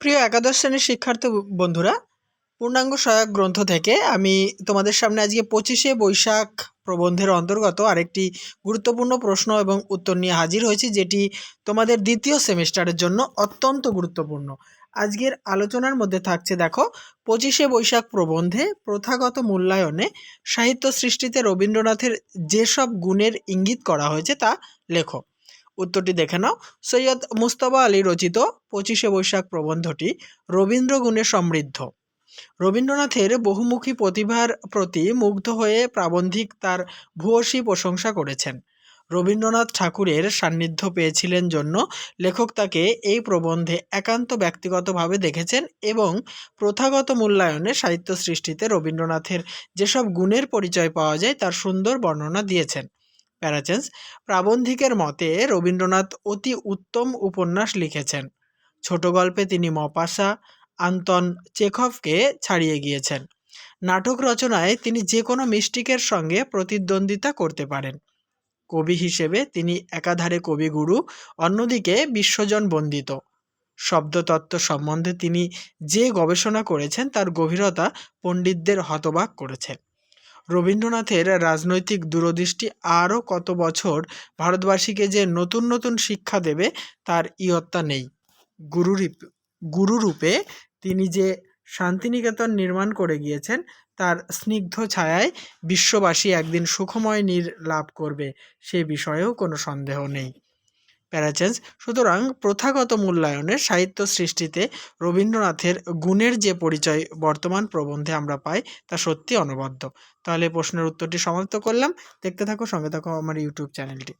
প্রিয় একাদশ শ্রেণির শিক্ষার্থী বন্ধুরা, পূর্ণাঙ্গ সহায়ক গ্রন্থ থেকে আমি তোমাদের সামনে আজকে পঁচিশে বৈশাখ প্রবন্ধের অন্তর্গত আরেকটি গুরুত্বপূর্ণ প্রশ্ন এবং উত্তর নিয়ে হাজির হয়েছি, যেটি তোমাদের দ্বিতীয় সেমিস্টারের জন্য অত্যন্ত গুরুত্বপূর্ণ। আজকের আলোচনার মধ্যে থাকছে, দেখো, পঁচিশে বৈশাখ প্রবন্ধে প্রথাগত মূল্যায়নে সাহিত্য সৃষ্টিতে রবীন্দ্রনাথের যেসব গুণের ইঙ্গিত করা হয়েছে তা লেখো। উত্তরটি দেখে নাও। সৈয়দ মুস্তফা আলী রচিত পঁচিশে বৈশাখ প্রবন্ধটি রবীন্দ্র গুণে সমৃদ্ধ। রবীন্দ্রনাথের বহুমুখী প্রতিভার প্রতি মুগ্ধ হয়ে প্রাবন্ধিক তার ভূয়সী প্রশংসা করেছেন। রবীন্দ্রনাথ ঠাকুরের সান্নিধ্য পেয়েছিলেন জন্য লেখক তাকে এই প্রবন্ধে একান্ত ব্যক্তিগতভাবে দেখেছেন এবং প্রথাগত মূল্যায়নে সাহিত্য সৃষ্টিতে রবীন্দ্রনাথের যেসব গুণের পরিচয় পাওয়া যায় তার সুন্দর বর্ণনা দিয়েছেন। প্যারাচেন্স প্রাবন্ধিকের মতে রবীন্দ্রনাথ অতি উত্তম উপন্যাস লিখেছেন। ছোট গল্পে তিনি মপাসা, আন্তন চেখভকে ছাড়িয়ে গিয়েছেন। নাটক রচনায় তিনি যে কোনো মিস্টিকের সঙ্গে প্রতিদ্বন্দ্বিতা করতে পারেন। কবি হিসেবে তিনি একাধারে কবিগুরু, অন্যদিকে বিশ্বজন বন্দিত। শব্দতত্ত্ব সম্বন্ধে তিনি যে গবেষণা করেছেন তার গভীরতা পণ্ডিতদের হতবাক করেছে রবীন্দ্রনাথের রাজনৈতিক দূরদৃষ্টি আরও কত বছর ভারতবাসীকে যে নতুন নতুন শিক্ষা দেবে, তার ইয়ত্তা নেই। গুরুরূপ গুরুরূপে তিনি যে শান্তিনিকেতন নির্মাণ করে গিয়েছেন, তার স্নিগ্ধ ছায়ায় বিশ্ববাসী একদিন সুখময় নীর লাভ করবে, সে বিষয়েও কোনো সন্দেহ নেই। প্যারাচেন্স সুতরাং প্রথাগত মূল্যায়নে সাহিত্য সৃষ্টিতে রবীন্দ্রনাথের গুণের যে পরিচয় বর্তমান প্রবন্ধে আমরা পাই, তা সত্যি অনবদ্য। তাহলে প্রশ্নের উত্তরটি সমাপ্ত করলাম। দেখতে থাকো, সঙ্গে থাকো আমার ইউটিউব চ্যানেলটি।